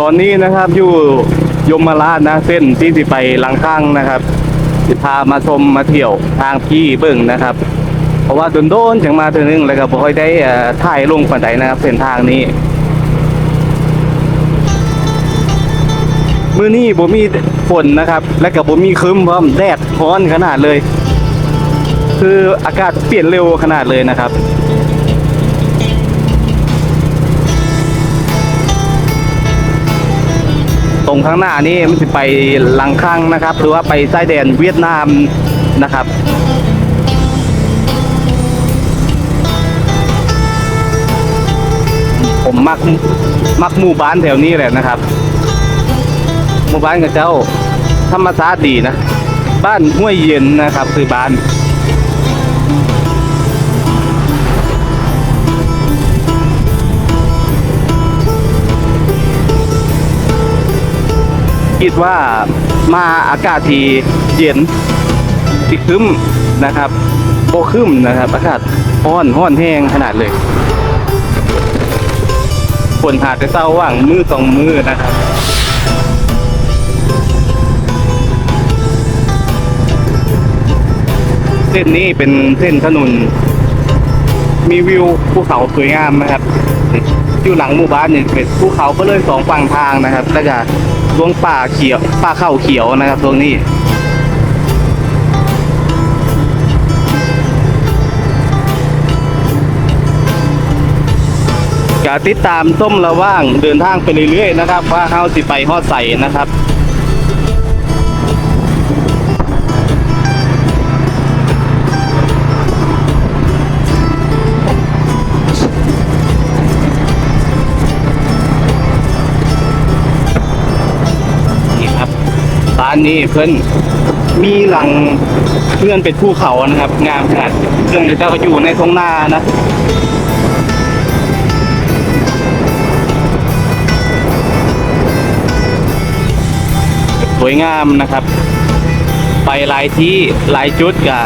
ตอนนี้นะครับอยู่ยมราชนะเส้นที่สิไปลังข้างนะครับสิพามาชมมาเที่ยวทางพี่เบิ่งนะครับ เพราะว่าโดนๆจังมาเทื่อนึงแล้วก็บ่ค่อยได้เอ่อถ่ายลงปานใดนะครับ เส้นทางนี้มื้อนี้บ่มีฝนนะครับ และก็บ่มีครึ้มพร้อมแดดร้อนขนาดเลย คืออากาศเปลี่ยนเร็วขนาดเลยนะครับ ตรงข้างหน้านี่มันจะไปลังคังนะครับ หรือว่าไปใต้แดนเวียดนามนะครับผมมักมักหมู่บ้านแถวนี้แหละนะครับ หมู่บ้านกับเจ้าธรรมชาติดีนะ บ้านห้วยเย็นนะครับคือบ้าน คิดว่ามาอากาศทีเย็นติครึ้มนะครับโบครึ้มนะครับ อากาศร้อนร้อนแห้งขนาดเลยฝนหาดจะเศร้าว่างมือสองมือนะครับเส้นนี้เป็นเส้นถนน มีวิวภูเขาสวยงามนะครับ อยู่หลังหมู่บ้านเนี่ยเป็นภูเขาก็เลยสองฝั่งทางนะครับ แล้วก็ดวงป่าเขียวป่าเข้าเขียวนะครับตรงนี้ก็ติดตามส้มระว่างเดินทางไปเรื่อยๆนะครับ ว่าเฮาสิไปฮอดใส่นะครับานนี้เพิ่นมีหลังเพื่อนเป็นภูเขานะครับงามขนาดเครื่องเจ้าก็อยู่ในทงนานะสวยงามนะครับ ไปหลายที่หลายจุดก็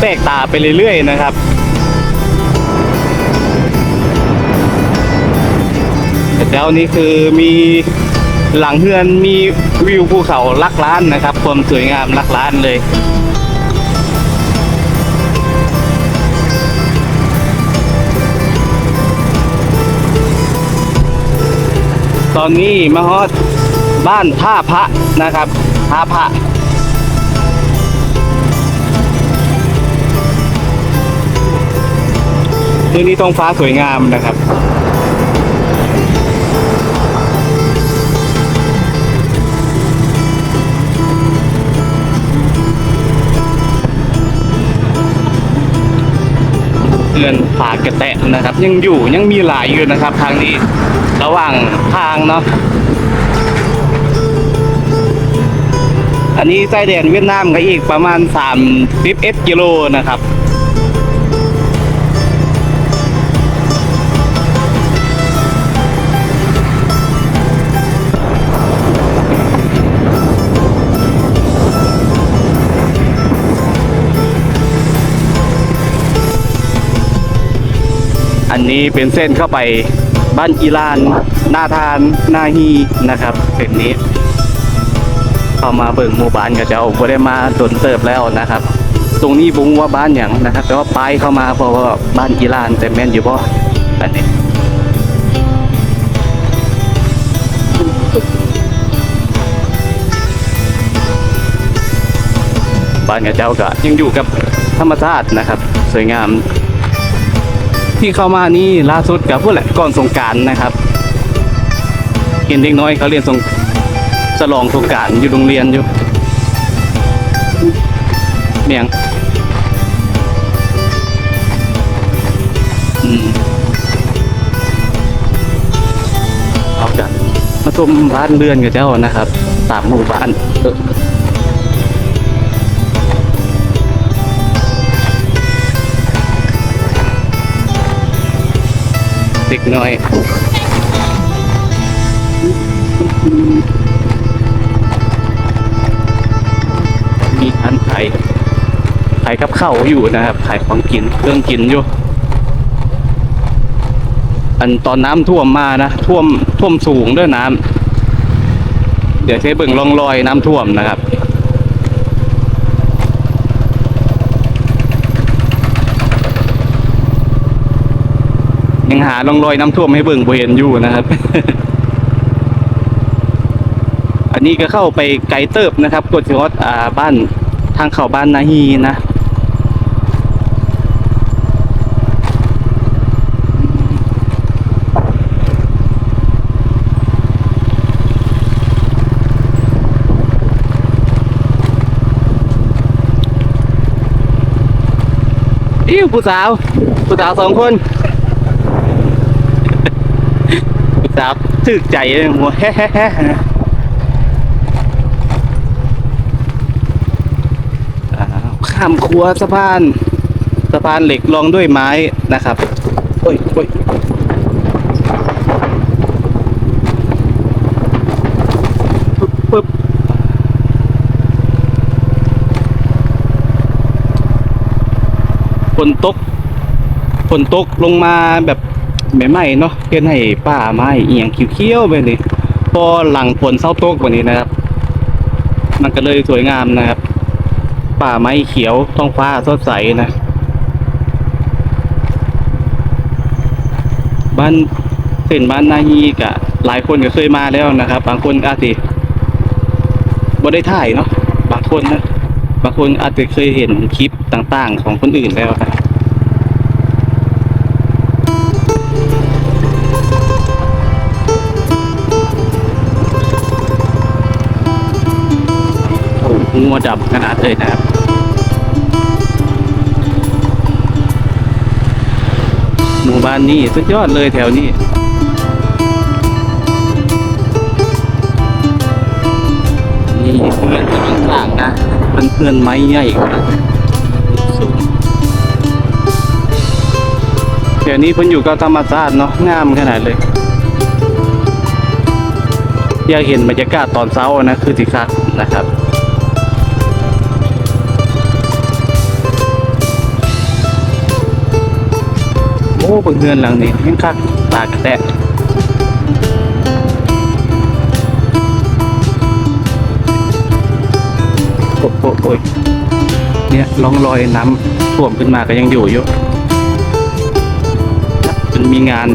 แตกตาไปเรื่อยๆนะครับแต่แถวนี้คือมี หลังเฮือนมีวิวภูเขาลักล้านนะครับ ความสวยงามลักล้านเลยตอนนี้มาฮอดบ้านท่าพระนะครับท่าพระคืนนี้ท้องฟ้าสวยงามนะครับ อนผากระแตะนะครับ ยังอยู่ยังมีหลายอยู่นะครับ ทางนี้ระหว่างทางเนาะอันนี้ใต้แดนเวียดนามก็อีกประมาณ3 11กิโลนะครับ นี้เป็นเส้นเข้าไปบ้านอีลาน นาทาน นาฮีนะครับเส้นนี้เข้ามาเบิ่งหมู่บ้านกับเจ้าบ่ได้มาตนเติบแล้วนะครับ ตรงนี้บุ้งว่าบ้านอย่างนะครับ แต่ว่าป้ายเข้ามาเพราะว่าบ้านอีลานแต่แม่นอยู่บ่อันนี้บ้านกับเจ้าก็ยังอยู่กับธรรมชาตินะครับ สวยงาม ที่เข้ามานี่ล่าสุดกับพวกแหละก่อนสงการนะครับ เห็นเด็กน้อยเขาเรียนสงฉลองสงการอยู่โรงเรียนอยู่เมียงอืมเอากันมาชมบ้านเรือนกับเจ้านะครับ ตามหมู่บ้าน ด็กน้อยมีร้านขายขายกับข้าวอยู่นะครับขายของกินเครื่องกินอยู่ อันตอนน้ำท่วมมานะท่วมท่วมสูงด้วยน้ำเดี๋ยวใช้เบิ่งร่องรอยน้ำท่วมนะครับ ยังหาร่องรอยน้ำท่วมให้เบิ่งบ่เห็นอยู่นะครับ อันนี้ก็เข้าไปไกลเติบนะครับกดสิฮอดอ่าบ้านทางเข้าบ้านนาฮีนะอิ้วผู้สาว ผู้สาวสองคน ผู้สาวถึกใจเลยหัวแฮ่แฮ่แฮ่อ่าข้ามครัวสะพานสะพานเหล็กรองด้วยไม้นะครับโอ้ยโอ้ยปึ๊บปึ๊บฝนตกฝนตกลงมาแบบ ใหม่ๆเนาะเพื่อนให้ป่าไม้เอียงเขียวๆไปนี่พอหลังฝนเศร้าตกวันนี้นะครับ มันก็เลยสวยงามนะครับ ป่าไม้เขียวท้องฟ้าสดใสนะบ้านเส้นบ้านนาฮีกะ หลายคนก็เคยมาแล้วนะครับ บางคนอาจจะบ่ได้ถ่ายเนาะบางคนนะบางคนอาจจะเคยเห็นคลิปต่างๆ ของคนอื่นแล้วนะ งัวดำขนาดเลยนะครับหมู่บ้านนี้สุดยอดเลยแถวนี้นี่เพื่อนที่ข้างๆนะเป็นเพื่อนไม้ใหญ่สูงเดี๋ยวนี้เพิ่นอยู่กับธรรมชาติเนาะงามขนาดเลยอยากเห็นบรรยากาศตอนเช้านะคือสิคักนะครับ เบิ่งเฮือนหลังนี้ยังคักตากแตะโอ้โหโอ้ยเนี่ยร่องรอยน้ำท่วมขึ้นมาก็ยังอยู่อยู่มันมีงาน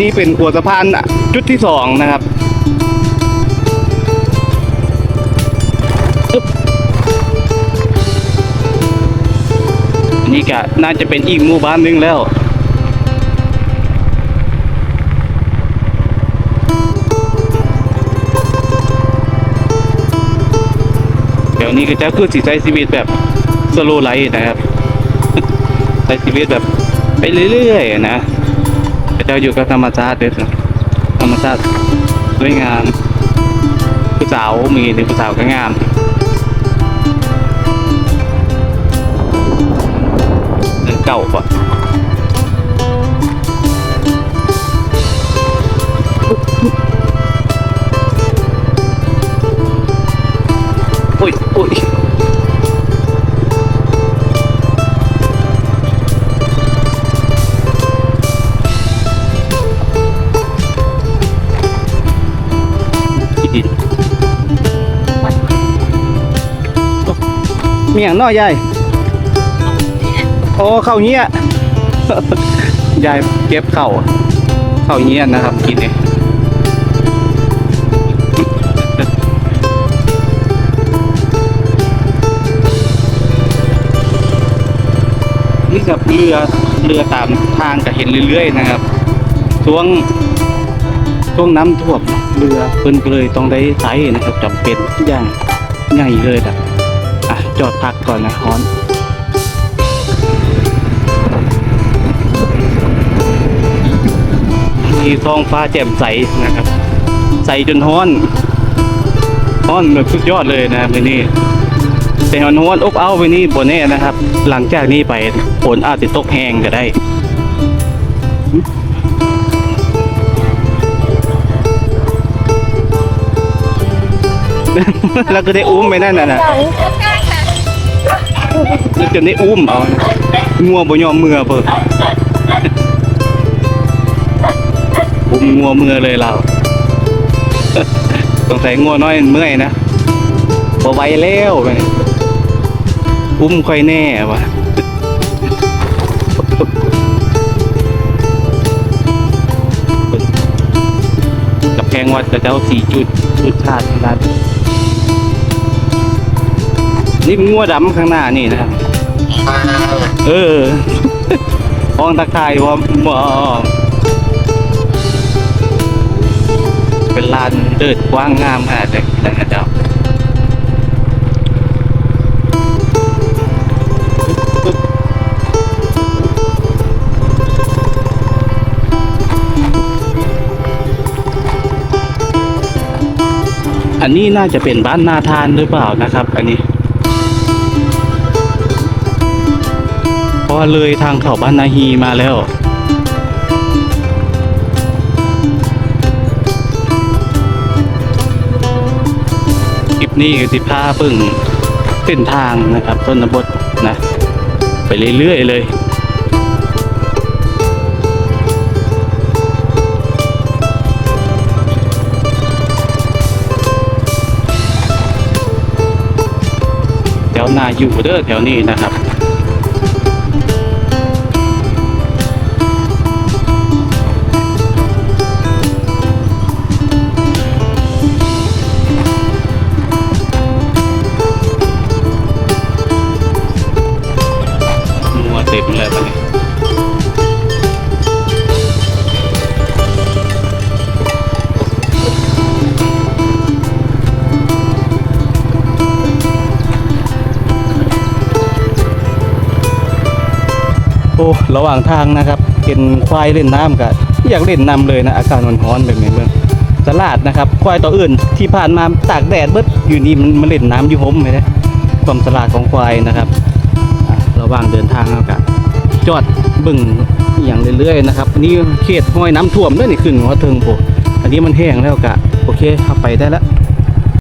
นี้เป็นขัวสะพานจุดที่สองนะครับนนี้ก็น่าจะเป็นอีกหมู่บ้านหนึงแล้วเดี๋ยวนี้ก็จะคือสิใช้ชีวิตแบบสโลไลฟ์นะครับใช้ชีวิตแบบไปเรื่อยๆนะ พระเจ้าอยู่กับธรรมชาติด้วยสิธรรมชาติสวยงามผู้สาวมีหรือผู้สาวก็งาม มีอย่างน้อยยายโอ้ข้าวเหี้ยยายเก็บข้าวข้าวเหี้ยนะครับ กินเองนี่กับเรือเรือตามทางก็เห็นเรื่อยๆนะครับช่วงช่วงน้ำท่วมเรือเพิ่นก็เลยต้องได้ใช้นะครับจำเป็นอย่างใหญ่เลยอะอะ จอดพักก่อนนะฮอนมีท้องฟ้าแจ่มใสนะครับ ใสจนฮ้อนฮ้อนแบบสุดยอดเลยนะวันนี้แต่ฮอนฮ้อนอบเอาไปนี่บนแน่นะครับ หลังจากนี้ไปฝนอาจจะตกแห้งก็ได้แล้วก็ได้อุ้มไปนั่นน่ะนะ แล้วจนได้อุ้มเอางัวบ่ยอมมือเปิดอุ้มงัวมือเลยเราสงสัยงัวน้อยเมื่อยนะพอไหวแล้วไปอุ้มค่อยแน่วะกับแพงวัดกับเจ้าสี่จุดจุดชาตินั้น นี่งัวดำข้างหน้านี่นะครับ เออห้องทักทายว่าหมอเป็นลานเดินกว้างงามขนาดไหนนะครับเจ้าอันนี้น่าจะเป็นบ้านนาทานหรือเปล่านะครับ อันนี้ เราเลยทางเขาบ้านนาฮีมาแล้ว คลิปนี้ก็สิพาเพิ่งเส้นทางนะครับต้นบทนะ ไปเรื่อยๆเลยแถวนาอยู่เด้อแถวนี้นะครับ อ้ระหว่างทางนะครับเป็นควายเล่นน้ำกันอยากเล่นน้ำเลยนะอากาศมันร้อนแบบนี้เบิ่งสลาดนะครับ ควายตัวอื่นที่ผ่านมาตากแดดเบิดอยู่นี่มันมาเล่นน้ำอยู่ห่มเลยนะความสลาดของควายนะครับ ระหว่างเดินทางแล้วก็จอดบึ่งอย่างเรื่อยๆนะครับอันนี้เขตห้วยน้ำท่วมด้วยนี่ขึ้นหัวเทิงโปอันนี้มันแห้งแล้วก็โอเคเข้าไปได้แล้ว